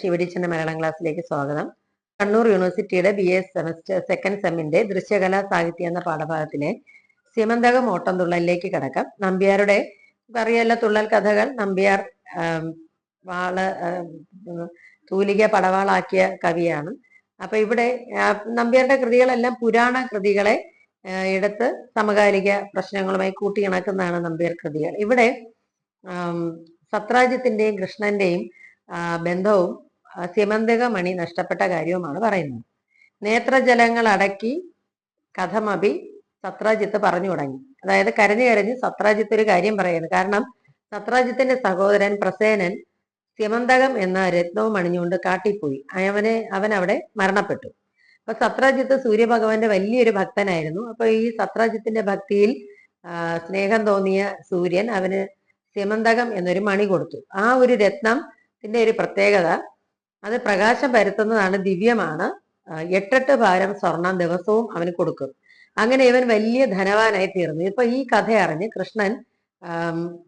ശിവടിച്ചന്റെ മലയാളം ക്ലാസ്സിലേക്ക് സ്വാഗതം. കണ്ണൂർ യൂണിവേഴ്സിറ്റിയുടെ ബി എസ് സെമസ്റ്റർ സെക്കൻഡ് സെമ്മിന്റെ ദൃശ്യകലാ സാഹിത്യം എന്ന പാഠഭാഗത്തിലെ സിമന്തകം ഓട്ടം തുള്ളലിലേക്ക് കടക്കാം. നമ്പ്യാരുടെ അറിയാലോ തുള്ളൽ കഥകൾ. നമ്പ്യാർ വാൾ തൂലിക പടവാളാക്കിയ കവിയാണ്. അപ്പൊ ഇവിടെ നമ്പ്യാരുടെ കൃതികളെല്ലാം പുരാണ കൃതികളെ എടുത്ത് സമകാലിക പ്രശ്നങ്ങളുമായി കൂട്ടിയിണക്കുന്നതാണ് നമ്പ്യാർ കൃതികൾ. ഇവിടെ സത്രാജ്യത്തിന്റെയും കൃഷ്ണന്റെയും ബന്ധവും ആ, സ്യമന്തക മണി നഷ്ടപ്പെട്ട കാര്യവുമാണ് പറയുന്നത്. നേത്രജലങ്ങൾ അടക്കി കഥമഭി സത്രാജിത്ത് പറഞ്ഞു തുടങ്ങി. അതായത് കരഞ്ഞു കരഞ്ഞ് സത്രാജിത്ത് ഒരു കാര്യം പറയുന്നു. കാരണം സത്രാജിത്തിന്റെ സഹോദരൻ പ്രസേനൻ സിമന്തകം എന്ന രത്നവും അണിഞ്ഞുകൊണ്ട് കാട്ടിപ്പോയി. അവനെ അവൻ അവിടെ മരണപ്പെട്ടു. അപ്പൊ സത്രാജിത്ത് സൂര്യഭഗവാന്റെ വലിയൊരു ഭക്തനായിരുന്നു. അപ്പൊ ഈ സത്രാജിത്തിന്റെ ഭക്തിയിൽ സ്നേഹം തോന്നിയ സൂര്യൻ അവന് സിമന്തകം എന്നൊരു മണി കൊടുത്തു. ആ ഒരു രത്നത്തിന്റെ ഒരു പ്രത്യേകത അത് പ്രകാശം പരത്തുന്നതാണ് ദിവ്യമാണ്. എട്ടെട്ട് ഭാരം സ്വർണം ദിവസവും അവന് കൊടുക്കും. അങ്ങനെ ഇവൻ വലിയ ധനവാനായി തീർന്നു. ഇപ്പൊ ഈ കഥ അറിഞ്ഞ് കൃഷ്ണൻ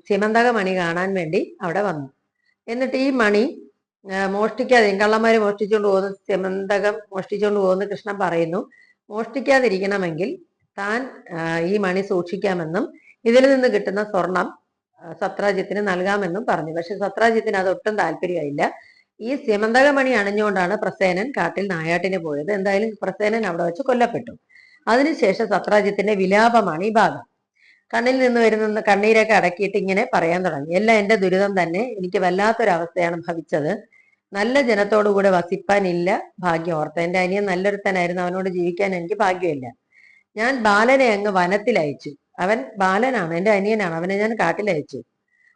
സിമന്തക മണി കാണാൻ വേണ്ടി അവിടെ വന്നു. എന്നിട്ട് ഈ മണി മോഷ്ടിക്കാതെ കള്ളന്മാര് മോഷ്ടിച്ചുകൊണ്ട് പോകുന്ന സിമന്തകം മോഷ്ടിച്ചുകൊണ്ട് പോകുന്ന കൃഷ്ണൻ പറയുന്നു മോഷ്ടിക്കാതിരിക്കണമെങ്കിൽ താൻ ഈ മണി സൂക്ഷിക്കാമെന്നും ഇതിൽ നിന്ന് കിട്ടുന്ന സ്വർണം സത്രാജ്യത്തിന് നൽകാമെന്നും പറഞ്ഞു. പക്ഷെ സത്രാജിത്തിന് അത് ഒട്ടും താല്പര്യമായില്ല ഈ സിമന്തകമണി അണിഞ്ഞുകൊണ്ടാണ് പ്രസേനൻ കാട്ടിൽ നായാട്ടിന് പോയത്. എന്തായാലും പ്രസേനൻ അവിടെ വെച്ച് കൊല്ലപ്പെട്ടു. അതിനുശേഷം സത്രാജിത്തിന്റെ വിലാപമാണ് ഈ ഭാഗം. കണ്ണിൽ നിന്ന് വരുന്ന കണ്ണീരൊക്കെ അടക്കിയിട്ട് ഇങ്ങനെ പറയാൻ തുടങ്ങി. എല്ലാം എന്റെ ദുരിതം തന്നെ. എനിക്ക് വല്ലാത്തൊരവസ്ഥയാണ് ഭവിച്ചത്. നല്ല ജനത്തോടുകൂടെ വസിപ്പാനില്ല. ഭാഗ്യം ഓർത്ത. എന്റെ അനിയൻ നല്ലൊരുത്തനായിരുന്നു. അവനോട് ജീവിക്കാൻ എനിക്ക് ഭാഗ്യമില്ല. ഞാൻ ബാലനെ അങ്ങ് വനത്തിൽ അയച്ചു. അവൻ ബാലനാണ്. എന്റെ അനിയനാണ്. അവനെ ഞാൻ കാട്ടിലയച്ചു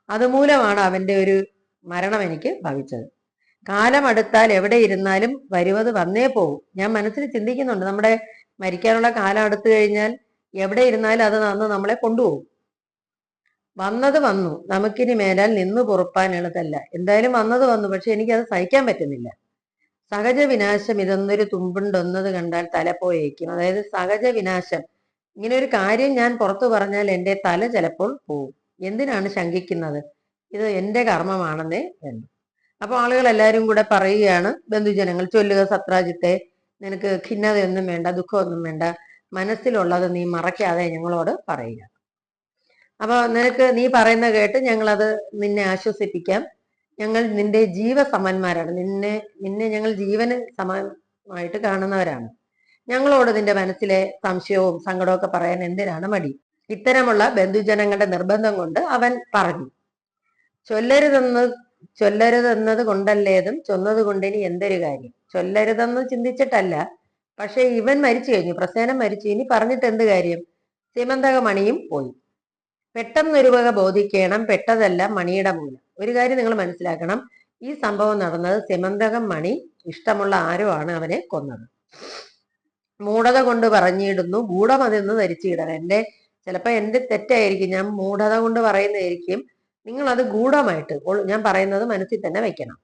അതുമൂലമാണ് അവന്റെ ഒരു മരണം എനിക്ക് ഭവിച്ചത്. കാലം അടുത്താൽ എവിടെ ഇരുന്നാലും വരുവത് വന്നേ പോകും ഞാൻ മനസ്സിൽ ചിന്തിക്കുന്നുണ്ട് നമ്മുടെ മരിക്കാനുള്ള കാലം അടുത്തു കഴിഞ്ഞാൽ എവിടെ ഇരുന്നാലും അത് നന്ന് നമ്മളെ കൊണ്ടുപോകും. വന്നത് വന്നു. നമുക്കിനി മേലാൽ നിന്ന് പൊറുപ്പാൻ എളുതല്ല എന്തായാലും വന്നത് വന്നു. പക്ഷെ എനിക്കത് സഹിക്കാൻ പറ്റുന്നില്ല. സഹജ വിനാശം ഇതൊന്നൊരു തുമ്പുണ്ടൊന്നത് കണ്ടാൽ തല പോയേക്കും. അതായത് സഹജ വിനാശം ഇങ്ങനെ ഒരു കാര്യം ഞാൻ പുറത്തു പറഞ്ഞാൽ എന്റെ തല ചിലപ്പോൾ പോവും. എന്തിനാണ് ശങ്കിക്കുന്നത്? ഇത് എന്റെ കർമ്മമാണെന്നേ വേണ്ടു അപ്പൊ ആളുകൾ എല്ലാവരും കൂടെ പറയുകയാണ് ബന്ധുജനങ്ങൾ ചൊല്ലുക സത്രാജിത്തെ നിനക്ക് ഖിന്നതയൊന്നും വേണ്ട ദുഃഖമൊന്നും വേണ്ട മനസ്സിലുള്ളത് നീ മറയ്ക്കാതെ ഞങ്ങളോട് പറയുക. അപ്പൊ നിനക്ക് നീ പറയുന്ന കേട്ട് ഞങ്ങളത് നിന്നെ ആശ്വസിപ്പിക്കാം. ഞങ്ങൾ നിന്റെ ജീവസമന്മാരാണ്. നിന്നെ നിന്നെ ഞങ്ങൾ ജീവന് സമമായിട്ട് കാണുന്നവരാണ്. ഞങ്ങളോട് നിന്റെ മനസ്സിലെ സംശയവും സങ്കടവും ഒക്കെ പറയാൻ എന്തിനാണ് മടി? ഇത്തരമുള്ള ബന്ധുജനങ്ങളുടെ നിർബന്ധം കൊണ്ട് അവൻ പറഞ്ഞു. ചൊല്ലരുതെന്ന് ചൊല്ലരുതെന്നത് കൊണ്ടല്ലേതും ചൊന്നത് കൊണ്ടിനി എന്തൊരു കാര്യം? ചൊല്ലരുതെന്ന് ചിന്തിച്ചിട്ടല്ല. പക്ഷെ ഇവൻ മരിച്ചു കഴിഞ്ഞു. പ്രസേനം മരിച്ചു. ഇനി പറഞ്ഞിട്ട് എന്ത് കാര്യം? സീമന്തക മണിയും പോയി. പെട്ടെന്നൊരു വക ബോധിക്കണം. പെട്ടതല്ല മണിയുടെ മൂലം. ഒരു കാര്യം നിങ്ങൾ മനസ്സിലാക്കണം. ഈ സംഭവം നടന്നത് സിമന്തകം മണി ഇഷ്ടമുള്ള ആരോ ആണ് അവനെ കൊന്നത്. മൂഢത കൊണ്ട് പറഞ്ഞിടുന്നു. ഗൂഢമതെന്ന് ധരിച്ചിടണം. എന്റെ ചിലപ്പോ എന്റെ തെറ്റായിരിക്കും? ഞാൻ മൂഢത കൊണ്ട് പറയുന്നതായിരിക്കും. നിങ്ങൾ അത് ഗൂഢമായിട്ട് ഞാൻ പറയുന്നത് മനസ്സിൽ തന്നെ വെക്കണം.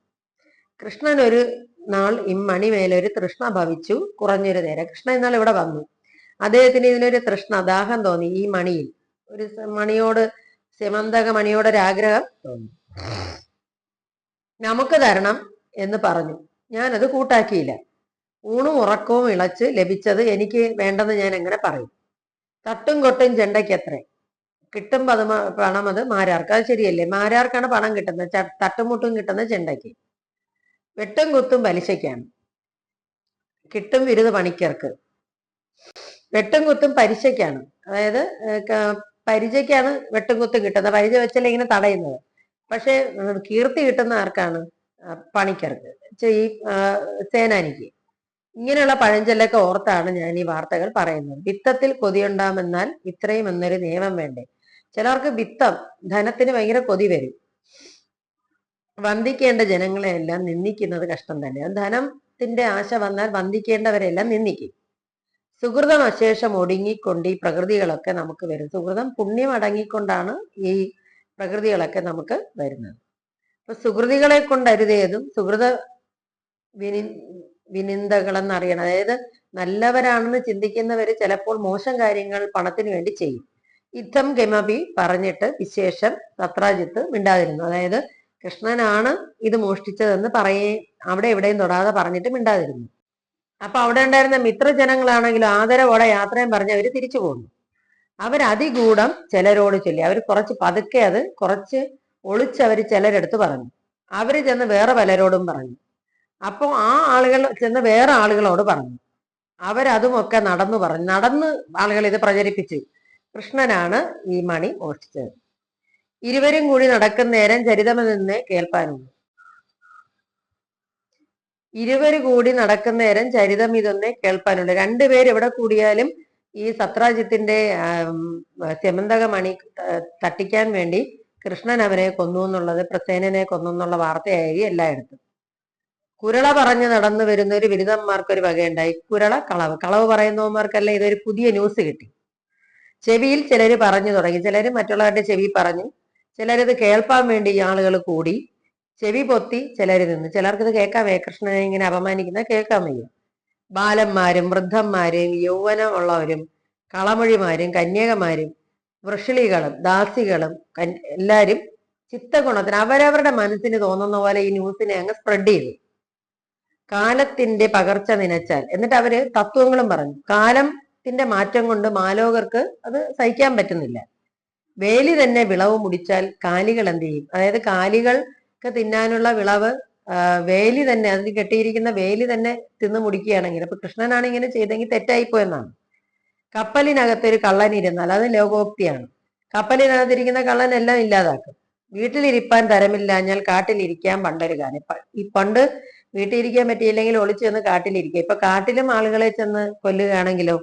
കൃഷ്ണൻ ഒരു നാൾ ഇമ്മണി ഒരു തൃഷ്ണ ഭവിച്ചു കുറഞ്ഞൊരു നേരം. കൃഷ്ണൻ ഇന്നാൾ ഇവിടെ വന്നു. അദ്ദേഹത്തിന് ഇതിനൊരു തൃഷ്ണ ദാഹം തോന്നി ഈ മണിയിൽ. ഒരു മണിയോട് സിമന്തക മണിയോട് ഒരു ആഗ്രഹം തോന്നി. നമുക്ക് തരണം എന്ന് പറഞ്ഞു. ഞാനത് കൂട്ടാക്കിയില്ല. ഊണും ഉറക്കവും ഇളച്ച് ലഭിച്ചത് എനിക്ക് വേണ്ടെന്ന് ഞാൻ എങ്ങനെ പറയും? തട്ടും കൊട്ടും ചെണ്ടയ്ക്ക് എത്ര അത് പണം അത് മാരാർക്ക്. അത് ശരിയല്ലേ? മാരാർക്കാണ് പണം കിട്ടുന്നത്. തട്ടുമുട്ടും കിട്ടുന്നത് ചെണ്ടയ്ക്ക്. വെട്ടും കുത്തും പലിശയ്ക്കാണ്. കിട്ടും വിരുത് പണിക്കർക്ക്. വെട്ടും കുത്തും പലിശയ്ക്കാണ്. അതായത് പരിചയ്ക്കാണ് വെട്ടും കുത്തും കിട്ടുന്നത്. പരിച വെച്ചല്ലേ ഇങ്ങനെ തടയുന്നത്. പക്ഷെ കീർത്തി കിട്ടുന്ന ആർക്കാണ്? പണിക്കർക്ക്. ഈ സേനാനിക്ക്. ഇങ്ങനെയുള്ള പഴഞ്ചൊല്ലൊക്കെ ഓർത്താണ് ഞാൻ ഈ വാർത്തകൾ പറയുന്നത്. വിത്തത്തിൽ കൊതിയുണ്ടാമെന്നാൽ ഇത്രയും എന്നൊരു നിയമം വേണ്ടേ? ചിലർക്ക് വിത്തം ധനത്തിന് ഭയങ്കര കൊതി വരും. വന്ദിക്കേണ്ട ജനങ്ങളെ എല്ലാം നിന്ദിക്കുന്നത് കഷ്ടം തന്നെ. ധനത്തിന്റെ ആശ വന്നാൽ വന്ദിക്കേണ്ടവരെല്ലാം നിന്ദിക്കും. സുഹൃതം അശേഷം ഒടുങ്ങിക്കൊണ്ട് ഈ പ്രകൃതികളൊക്കെ നമുക്ക് വരും. സുഹൃതം പുണ്യം അടങ്ങിക്കൊണ്ടാണ് ഈ പ്രകൃതികളൊക്കെ നമുക്ക് വരുന്നത്. അപ്പൊ സുഹൃതികളെ കൊണ്ട് അരുതേതും സുഹൃത വിനി വിനിന്ദകളെന്നറിയണം. അതായത് നല്ലവരാണെന്ന് ചിന്തിക്കുന്നവര് ചിലപ്പോൾ മോശം കാര്യങ്ങൾ പണത്തിന് വേണ്ടി ചെയ്യും. ഇത്തം ഗമപി പറഞ്ഞിട്ട് വിശേഷം സത്രാജിത്ത് മിണ്ടാതിരുന്നു. അതായത് കൃഷ്ണനാണ് ഇത് മോഷ്ടിച്ചതെന്ന് പറയേ അവിടെ എവിടെയും തൊടാതെ പറഞ്ഞിട്ട് മിണ്ടാതിരുന്നു. അപ്പൊ അവിടെ ഉണ്ടായിരുന്ന മിത്രജനങ്ങളാണെങ്കിലും ആദരവോടെ യാത്രയും പറഞ്ഞ് അവർ തിരിച്ചു പോകുന്നു അവരതിഗൂഢം ചിലരോട് ചൊല്ലി. അവർ കുറച്ച് പതുക്കെ അത് കുറച്ച് ഒളിച്ച് അവർ ചിലരെടുത്ത് പറഞ്ഞു. അവർ ചെന്ന് വേറെ പലരോടും പറഞ്ഞു. അപ്പോൾ ആ ആളുകൾ ചെന്ന് വേറെ ആളുകളോട് പറഞ്ഞു. അവരതുമൊക്കെ നടന്നു പറഞ്ഞു. നടന്ന് ആളുകൾ ഇത് പ്രചരിപ്പിച്ചു. കൃഷ്ണനാണ് ഈ മണി മോഷ്ടിച്ചത്. ഇരുവരും കൂടി നടക്കുന്ന നേരം ചരിതമെന്ന് നിന്ന് കേൾപ്പാനുണ്ട്. ഇരുവര് കൂടി നടക്കുന്ന നേരം ചരിതം ഇതൊന്നേ കേൾപ്പാനുണ്ട്. രണ്ടുപേർ എവിടെ കൂടിയാലും ഈ സത്രാജിത്തിന്റെ ചെമന്തക മണി തട്ടിക്കാൻ വേണ്ടി കൃഷ്ണൻ അവനെ കൊന്നു എന്നുള്ളത് പ്രസേനനെ കൊന്നു എന്നുള്ള വാർത്തയായി എല്ലായിടത്തും. കുരള പറഞ്ഞു നടന്നു വരുന്ന ഒരു ബിരുദന്മാർക്ക് ഒരു വകയുണ്ടായി. കുരള കളവ്. കളവ് പറയുന്നവന്മാർക്കല്ല ഇതൊരു പുതിയ ന്യൂസ് കിട്ടി. ചെവിയിൽ ചിലർ പറഞ്ഞു തുടങ്ങി. ചിലർ മറ്റുള്ളവരുടെ ചെവി പറഞ്ഞു. ചിലരിത് കേൾപ്പാൻ വേണ്ടി ആളുകൾ കൂടി. ചെവി പൊത്തി ചിലർ നിന്ന്. ചിലർക്ക് ഇത് കേൾക്കാൻ വയ്യ. കൃഷ്ണനെ ഇങ്ങനെ അപമാനിക്കുന്ന കേൾക്കാൻ വയ്യ. ബാലന്മാരും വൃദ്ധന്മാരും യൗവനമുള്ളവരും കളമൊഴിമാരും കന്യകമാരും വൃഷിളികളും ദാസികളും എല്ലാരും ചിത്തഗുണത്തിന് അവരവരുടെ മനസ്സിന് തോന്നുന്ന പോലെ ഈ ന്യൂസിനെ അങ്ങ് സ്പ്രെഡ് ചെയ്തു. കാലത്തിന്റെ പകർച്ച നനച്ചാൽ. എന്നിട്ട് അവർ തത്വങ്ങളും പറഞ്ഞു. കാലത്തിന്റെ മാറ്റം കൊണ്ട് മാലോകർക്ക് അത് സഹിക്കാൻ പറ്റുന്നില്ല. വേലി തന്നെ വിളവ് മുടിച്ചാൽ കാലികൾ എന്ത് ചെയ്യും? അതായത് കാലികൾക്ക് തിന്നാനുള്ള വിളവ് വേലി തന്നെ അതിന് കെട്ടിയിരിക്കുന്ന വേലി തന്നെ തിന്നു മുടിക്കുകയാണെങ്കിൽ അപ്പൊ കൃഷ്ണനാണ് ഇങ്ങനെ ചെയ്തെങ്കിൽ തെറ്റായിപ്പോയെന്നാണ് കപ്പലിനകത്ത് ഒരു കള്ളൻ ഇരുന്നാൽ അത് ലോകോക്തിയാണ്. കപ്പലിനകത്തിരിക്കുന്ന കള്ളൻ എല്ലാം ഇല്ലാതാക്കും. വീട്ടിലിരിപ്പാൻ തരമില്ലാഞ്ഞാൽ കാട്ടിലിരിക്കാൻ പണ്ടൊരു ഈ പണ്ട് വീട്ടിലിരിക്കാൻ പറ്റിയില്ലെങ്കിൽ ഒളിച്ചു ചെന്ന് കാട്ടിലിരിക്കുക. ഇപ്പൊ കാട്ടിലും ആളുകളെ ചെന്ന് കൊല്ലുകയാണെങ്കിലോ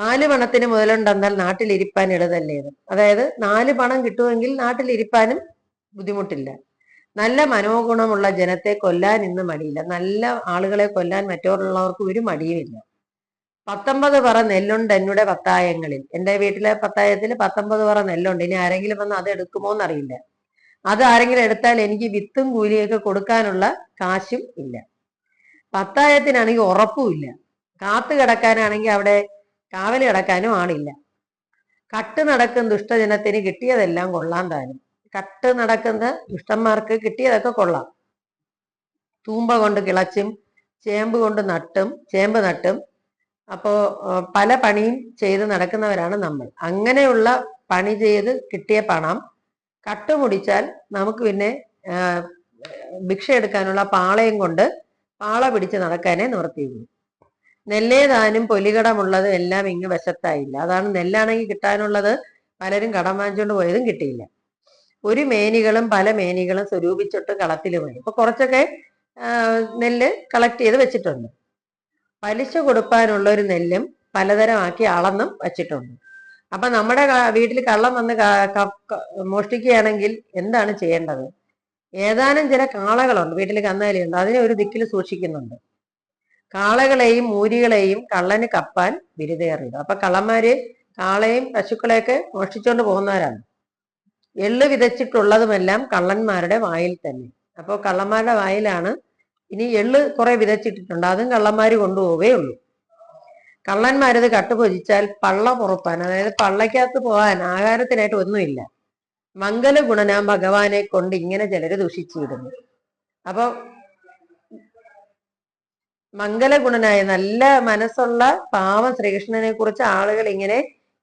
നാല് പണത്തിന് മുതലുണ്ടെന്നാൽ നാട്ടിലിരിപ്പാൻ ഇടതല്ലേത് അതായത് നാല് പണം കിട്ടുമെങ്കിൽ നാട്ടിലിരിപ്പാനും ബുദ്ധിമുട്ടില്ല. നല്ല മനോഗുണമുള്ള ജനത്തെ കൊല്ലാൻ ഇന്ന് മടിയില്ല. നല്ല ആളുകളെ കൊല്ലാൻ മറ്റുള്ളവർക്ക് ഒരു മടിയുമില്ല. പത്തൊമ്പത് പറ നെല്ലുണ്ട് എന്നുടെ പത്തായങ്ങളിൽ. എന്റെ വീട്ടിലെ പത്തായത്തിൽ പത്തൊമ്പത് പറ നെല്ലുണ്ട്. ഇനി ആരെങ്കിലും വന്ന് അത് എടുക്കുമോ എന്നറിയില്ല അത് ആരെങ്കിലും എടുത്താൽ എനിക്ക് വിത്തും കൂലിയൊക്കെ കൊടുക്കാനുള്ള കാശും ഇല്ല. പത്തായത്തിനാണെങ്കിൽ ഉറപ്പുമില്ല കാത്തു കിടക്കാനാണെങ്കിൽ അവിടെ കാവൽ കിടക്കാനും ആളില്ല. കട്ട് നടക്കും ദുഷ്ടജനത്തിന് കിട്ടിയതെല്ലാം കൊള്ളാൻ താനും. കട്ട് നടക്കുന്ന ദുഷ്ടന്മാർക്ക് കിട്ടിയതൊക്കെ കൊള്ളാം. തൂമ്പ കൊണ്ട് കിളച്ചും ചേമ്പ് കൊണ്ട് നട്ടും ചേമ്പ് നട്ടും. അപ്പോ പല പണിയും ചെയ്ത് നടക്കുന്നവരാണ് നമ്മൾ. അങ്ങനെയുള്ള പണി ചെയ്ത് കിട്ടിയ പണം കട്ടുമുടിച്ചാൽ നമുക്ക് പിന്നെ ഭിക്ഷ എടുക്കാനുള്ള പാളയും കൊണ്ട് പാള പിടിച്ച് നടക്കാനേ നിവർത്തിയുള്ളൂ. നെല്ലേതാനും പൊലികടമുള്ളതും എല്ലാം ഇങ്ങ് വശത്തായില്ല. അതാണ് നെല്ലാണെങ്കിൽ കിട്ടാനുള്ളത് പലരും കടം വാങ്ങിച്ചുകൊണ്ട് പോയതും കിട്ടിയില്ല. ഒരു മേനികളും പല മേനികളും സ്വരൂപിച്ചിട്ട് കളത്തിലുമായി ഇപ്പൊ കുറച്ചൊക്കെ നെല്ല് കളക്ട് ചെയ്ത് വെച്ചിട്ടുണ്ട്. പലിശ കൊടുക്കാനുള്ള ഒരു നെല്ലും പലതരമാക്കി അളന്നും വച്ചിട്ടുണ്ട്. അപ്പൊ നമ്മുടെ വീട്ടിൽ കള്ളം വന്ന് മോഷ്ടിക്കുകയാണെങ്കിൽ എന്താണ് ചെയ്യേണ്ടത്? ഏതാനും ചില കാളകളുണ്ട്. വീട്ടിൽ കന്നാലിയുണ്ട് അതിനെ ഒരു ദിക്കിൽ സൂക്ഷിക്കുന്നുണ്ട്. കാളകളെയും മൂരികളെയും കള്ളന് കപ്പാൻ ബിരുദേറിയിടും അപ്പൊ കള്ളന്മാര് കാളയും പശുക്കളെയൊക്കെ മോഷ്ടിച്ചുകൊണ്ട് പോകുന്നവരാണ്. എള്ള് വിതച്ചിട്ടുള്ളതുമെല്ലാം കള്ളന്മാരുടെ വായിൽ തന്നെ. അപ്പോൾ കള്ളന്മാരുടെ വായിലാണ് ഇനി എള്ള് കുറെ വിതച്ചിട്ടിട്ടുണ്ട്. അതും കള്ളന്മാര് കൊണ്ടുപോവേ ഉള്ളൂ കള്ളന്മാരത് കട്ടുപൊജിച്ചാൽ പള്ള പുറപ്പാൻ അതായത് പള്ളയ്ക്കകത്ത് പോകാൻ ആഹാരത്തിനായിട്ട് ഒന്നുമില്ല. മംഗല ഗുണനാം ഭഗവാനെ കൊണ്ട് ഇങ്ങനെ ചിലര് ദുഷിച്ചിരുന്നു അപ്പൊ മംഗലഗുണനായ നല്ല മനസ്സുള്ള പാവം ശ്രീകൃഷ്ണനെ കുറിച്ച് ആളുകൾ ഇങ്ങനെ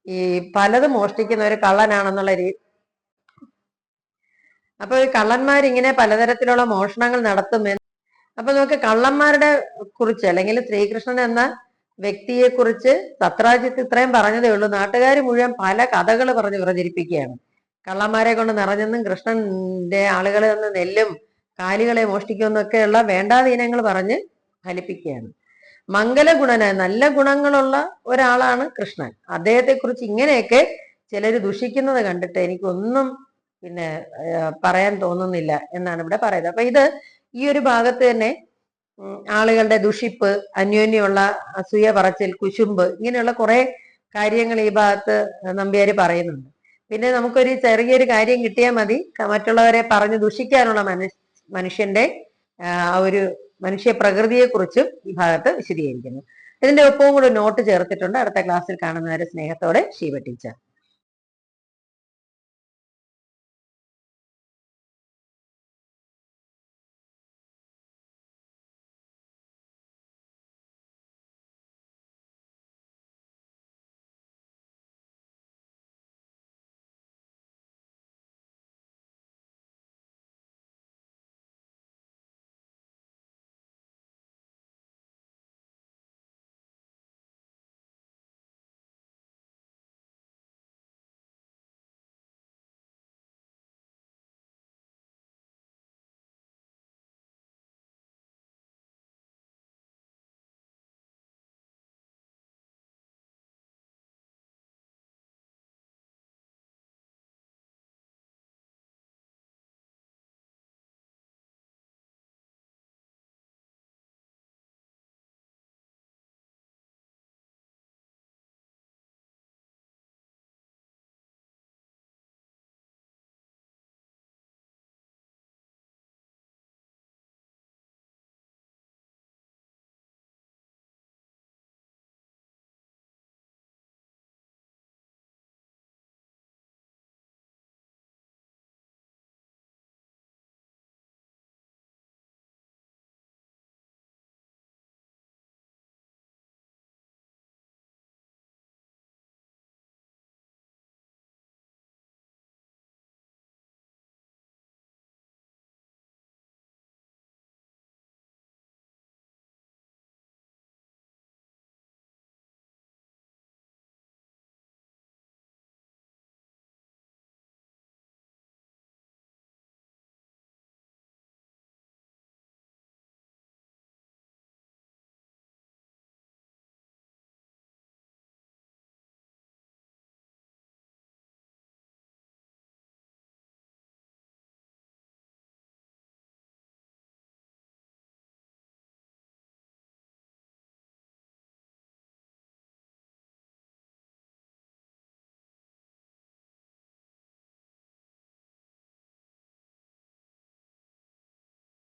ഈ പലതും മോഷ്ടിക്കുന്ന ഒരു കള്ളനാണെന്നുള്ള രീതി അപ്പൊ ഈ കള്ളന്മാരിങ്ങനെ പലതരത്തിലുള്ള മോഷണങ്ങൾ നടത്തുമെന്ന് അപ്പൊ നമുക്ക് കള്ളന്മാരുടെ കുറിച്ച് അല്ലെങ്കിൽ ശ്രീകൃഷ്ണൻ എന്ന വ്യക്തിയെ കുറിച്ച് സത്രാജിത്ത് ഇത്രയും പറഞ്ഞതേ ഉള്ളൂ. നാട്ടുകാർ മുഴുവൻ പല കഥകൾ പറഞ്ഞ് പ്രചരിപ്പിക്കുകയാണ് കള്ളന്മാരെ കൊണ്ട് നിറഞ്ഞെന്നും കൃഷ്ണന്റെ ആളുകളിൽ നിന്ന് നെല്ലും കാലികളെ മോഷ്ടിക്കുമെന്നൊക്കെയുള്ള വേണ്ടാതീനങ്ങൾ പറഞ്ഞ് ഫലിപ്പിക്കുകയാണ്. മംഗലഗുണനായ നല്ല ഗുണങ്ങളുള്ള ഒരാളാണ് കൃഷ്ണൻ. അദ്ദേഹത്തെ കുറിച്ച് ഇങ്ങനെയൊക്കെ ചിലര് ദുഷിക്കുന്നത് കണ്ടിട്ട് എനിക്കൊന്നും പിന്നെ പറയാൻ തോന്നുന്നില്ല എന്നാണ് ഇവിടെ പറയുന്നത്. അപ്പൊ ഇത് ഈ ഒരു ഭാഗത്ത് തന്നെ ആളുകളുടെ ദുഷിപ്പ് അന്യോന്യമുള്ള അസൂയ പറച്ചിൽ കുശുമ്പ് ഇങ്ങനെയുള്ള കുറെ കാര്യങ്ങൾ ഈ ഭാഗത്ത് നമ്പ്യാര് പറയുന്നുണ്ട്. പിന്നെ നമുക്കൊരു ചെറിയൊരു കാര്യം കിട്ടിയാൽ മതി. മറ്റുള്ളവരെ പറഞ്ഞ് ദുഷിക്കാനുള്ള മനു മനുഷ്യന്റെ ആ ഒരു മനുഷ്യ പ്രകൃതിയെ കുറിച്ചും ഈ ഭാഗത്ത് വിശദീകരിക്കുന്നു. ഇതിന്റെ ഒപ്പവും കൂടെ നോട്ട് ചേർത്തിട്ടുണ്ട് അടുത്ത ക്ലാസ്സിൽ കാണുന്നവരെ സ്നേഹത്തോടെ ശീവ ടീച്ചർ